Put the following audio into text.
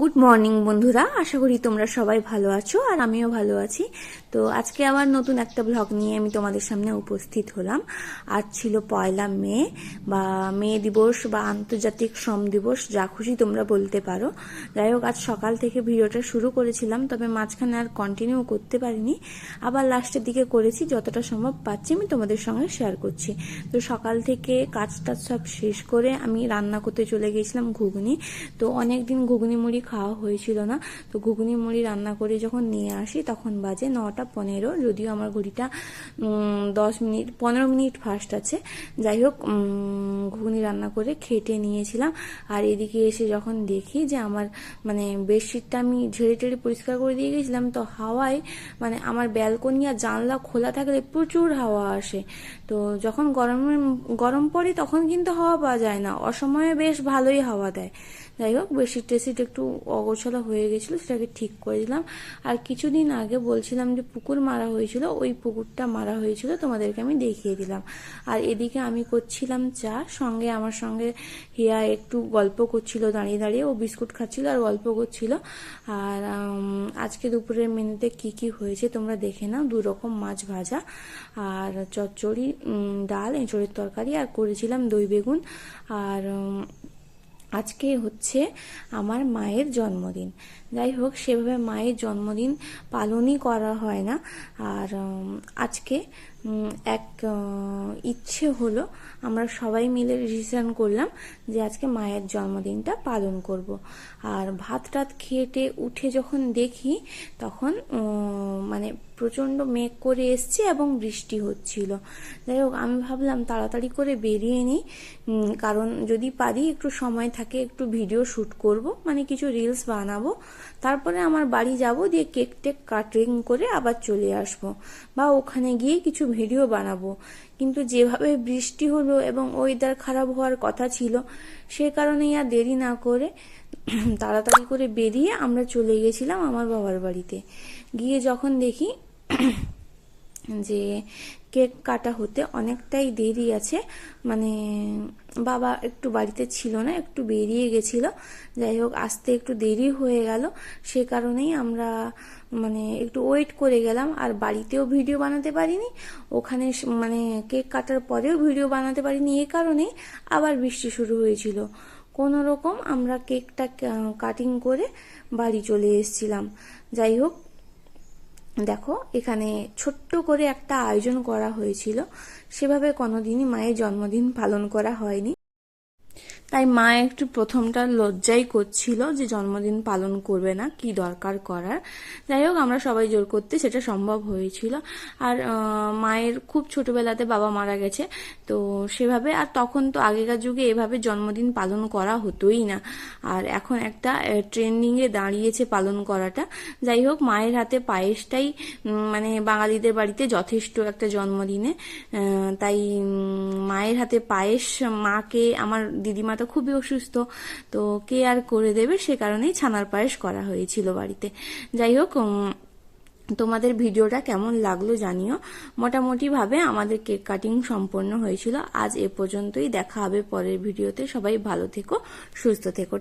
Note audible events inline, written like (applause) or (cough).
Good morning বন্ধুরা। আশা করি তোমরা সবাই ভালো আছো আর আমিও ভালো আছি। তো আজকে আবার নতুন একটা ব্লগ নিয়ে আমি তোমাদের সামনে উপস্থিত হলাম। আজ ছিল পয়লা মে বা মে দিবস বা আন্তর্জাতিক শ্রম দিবস, যা খুশি তোমরা বলতে পারো। যাই হোক, আজ সকাল থেকে ভিডিওটা শুরু করেছিলাম, তবে মাঝখানে আর কন্টিনিউ করতে পারিনি। আবার লাস্টের দিকে করেছি, যতটা সম্ভব পাচ্ছি আমি তোমাদের সঙ্গে শেয়ার করছি। তো সকাল থেকে কাজটা সব শেষ করে আমি রান্না করতে চলে গিয়েছিলাম ঘুগনি। তো অনেক দিন ঘুগনি মুড়ি খাওয়া হয়েছিল না। তো ঘুগনি মুড়ি রান্না করে যখন নিয়ে আসি, তখন বাজে নটা পনেরো। যদিও আমার ঘড়িটা দশ মিনিট, পনেরো মিনিট ফাস্ট আছে। যাই হোক ঘুগনি রান্না করে খেটে নিয়েছিলাম। আর এদিকে এসে যখন দেখি যে আমার মানে বেডশিটটা আমি ঝেড়ে টেড়ে পরিষ্কার করে দিয়ে গেছিলাম, তো হাওয়ায় মানে আমার ব্যালকনি আর জানলা খোলা থাকলে প্রচুর হাওয়া আসে। তো যখন গরমের গরম পড়ে তখন কিন্তু হাওয়া পাওয়া যায় না। অসময়ে বেশ ভালোই হাওয়া দেয়। যাই হোক বেশি টেসিট একটু অগোছালো হয়ে গেছিল, সেটাকে ঠিক করে দিলাম। আর কিছুদিন আগে বলছিলাম যে পুকুর মারা হয়েছিল, ওই পুকুরটা মারা হয়েছিল, তোমাদেরকে আমি দেখিয়ে দিলাম। আর এদিকে আমি করছিলাম চা, সঙ্গে আমার সঙ্গে হিয়া একটু গল্প করছিল, দাঁড়িয়ে দাঁড়িয়ে ও বিস্কুট খাচ্ছিল আর গল্প করছিল। আর আজকে দুপুরের মেনুতে কি কি হয়েছে তোমরা দেখে নাও, দু রকম মাছ ভাজা আর চচ্চড়ি ডাল, এঁচড়ের তরকারি আর করেছিলাম দই বেগুন। আর আজকে হচ্ছে আমার মায়ের জন্মদিন। যাই হোক, সেভাবে মায়ের জন্মদিন পালনই করা হয় না। আর আজকে এক ইচ্ছে হলো আমরা সবাই মিলে ডিসিশন করলাম যে আজকে মায়ের জন্মদিনটা পালন করব। আর ভাত টাত খেয়েটে উঠে যখন দেখি তখন মানে প্রচণ্ড মেঘ করে এসছে এবং বৃষ্টি হচ্ছিল। যাই হোক, আমি ভাবলাম তাড়াতাড়ি করে বেরিয়ে নিই। কারণ যদি পারি একটু সময় থাকে একটু ভিডিও শ্যুট করব মানে কিছু রিলস বানাবো। তারপরে আমার বাড়ি যাব, দিয়ে কেক টেক কাটিং করে আবার চলে আসব। বা ওখানে গিয়ে কিছু ভিডিও বানাবো। কিন্তু যেভাবে বৃষ্টি হলো এবং ওয়েদার খারাপ হওয়ার কথা ছিল, সে কারণেই আর দেরি না করে (clears throat) তাড়াতাড়ি করে বেরিয়ে আমরা চলে গেছিলাম আমার বাবার বাড়িতে। গিয়ে যখন দেখি (clears throat) যে কেক কাটা হতে অনেকটাই দেরি আছে। মানে বাবা একটু বাড়িতে ছিল না, একটু বেরিয়ে গেছিল। যাই হোক, আসতে একটু দেরি হয়ে গেল। সে কারণেই আমরা মানে একটু ওয়েট করে গেলাম। আর বাড়িতেও ভিডিও বানাতে পারিনি। ওখানে মানে কেক কাটার পরেও ভিডিও বানাতে পারিনি। এ কারণেই আবার বৃষ্টি শুরু হয়েছিল। কোনো রকম আমরা কেকটা কাটিং করে বাড়ি চলে এসেছিলাম। যাই হোক দেখো, এখানে ছোট্ট করে একটা আয়োজন করা হয়েছিল। সেভাবে কোনোদিনই মায়ের জন্মদিন পালন করা হয়নি। তাই মা একটু প্রথমটা লজ্জাই করছিল যে জন্মদিন পালন করবে না, কি দরকার করার। যাই হোক, আমরা সবাই জোর করতে সেটা সম্ভব হয়েছিল। আর মায়ের খুব ছোটবেলাতে বাবা মারা গেছে, তো সেভাবে আর তখন তো আগেকার যুগে এভাবে জন্মদিন পালন করা হতোই না। আর এখন একটা ট্রেন্ডিংয়ে দাঁড়িয়েছে পালন করাটা। যাই হোক, মায়ের হাতে পায়েসটাই মানে বাঙালিদের বাড়িতে যথেষ্ট একটা জন্মদিনে। তাই মায়ের হাতে পায়েস, মাকে, আমার দিদিমা তো খুবই অসুস্থ। তো কে আর করে দেবে? সে কারণেই ছানার পায়েস করা হয়েছিল বাড়িতে। যাই হোক তোমাদের ভিডিওটা কেমন লাগল জানিও। মোটামুটিভাবে আমাদের কেক কাটিং সম্পন্ন হয়েছিল। আজ এ পর্যন্তই। দেখা হবে পরের ভিডিওতে। সবাই ভালো থেকো, সুস্থ থেকো।